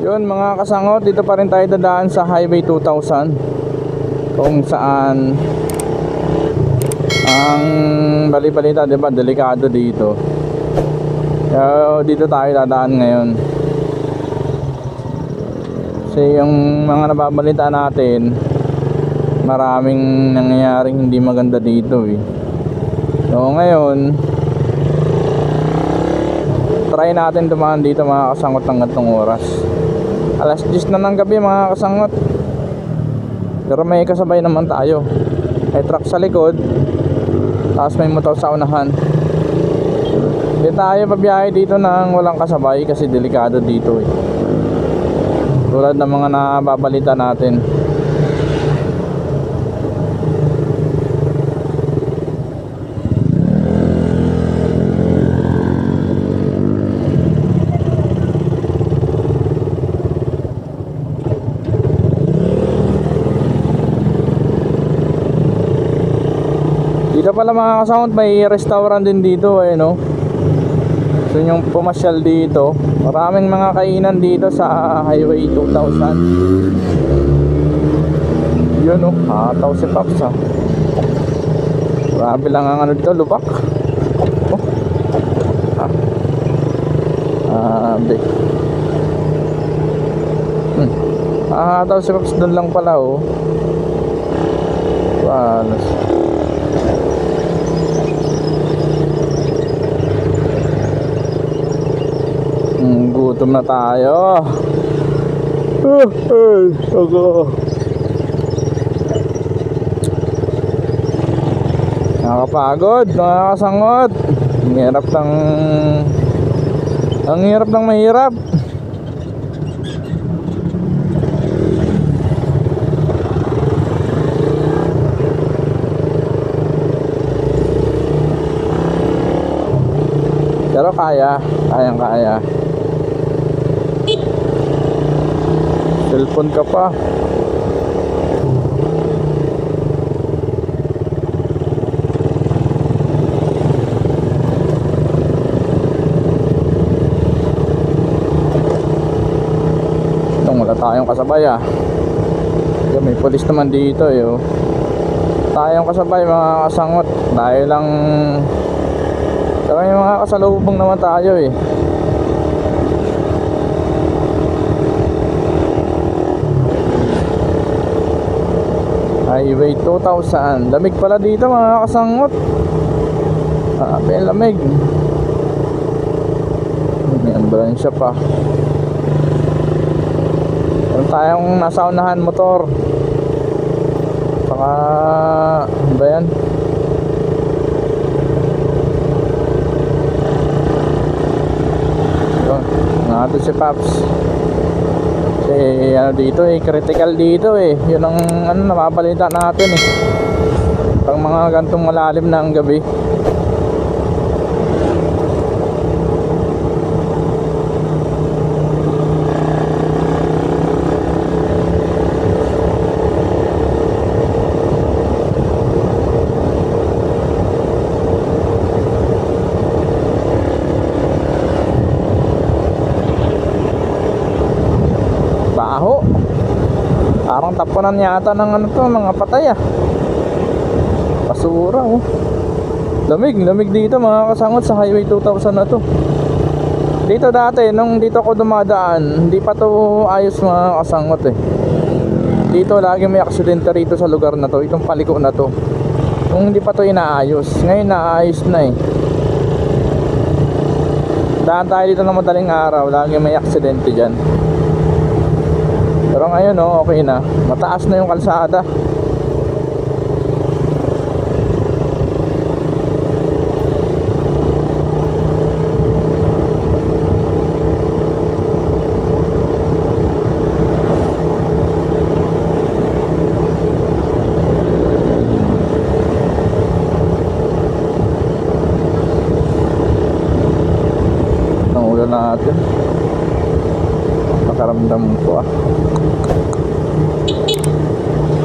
Yun mga kasangot, dito pa rin tayo dadaan sa Highway 2000 kung saan ang bali-balita, 'di ba, delikado dito. Kaya dito tayo dadaan ngayon. Kasi yung mga nababalita natin, maraming nangyayaring hindi maganda dito eh. So ngayon, try natin dumaan dito mga kasangot ng gantong oras. Alas 10 na ng gabi mga kasangot. Pero may kasabay naman tayo. May truck sa likod. Tapos may motor sa unahan. Hindi tayo pabiyahe dito nang walang kasabay kasi delikado dito eh. Tulad ng mga nababalita natin. Dito pala mga kasound may restaurant din dito eh no. So yung pumasyal dito, maraming mga kainan dito sa Highway 2000. Yun oh, hataw si Paps ah. Grabe lang ang ano dito, lubak. Oh. Ah. Grabe. Hmm. Ah, hataw si Paps doon lang pala oh. Walas. Mm, gutom na tayo. Ah, ay, ako. Nakakapagod, mga kasangot. Ang hirap ng... Ang hirap ng mahirap. Pero kaya, kayang kaya. Cellphone ka pa. Itong wala tayong kasabay ah. May polis naman dito eh. Oh. Tayong kasabay mga kasangot. Dahil lang Saka yung mga kasalubong naman tayo eh. Highway 2000. Lamig pala dito mga kasangot. Ah, may lamig. May ambulansya pa. Meron tayong nasa unahan motor. Saka, ano ba yan? Nandito si Paps. Kasi ano dito eh, critical dito eh. Yun ang ano, nababalita natin eh. Pag mga gantong malalim na ang gabi. Baho. Parang tapunan yata ng ano to, mga patay ah. Basura oh. Lamig, lamig dito mga kasangot sa Highway 2000 na to. Dito dati, nung dito ako dumadaan, hindi pa to ayos mga kasangot eh. Dito lagi may aksidente rito sa lugar na to, itong paliko na to. Kung hindi pa to inaayos, ngayon naayos na eh. Daan tayo dito ng madaling araw, lagi may aksidente dyan. Pero ngayon oh, okay na. Mataas na yung kalsada. Natin. Makaramdam ko ah. ピッピッ。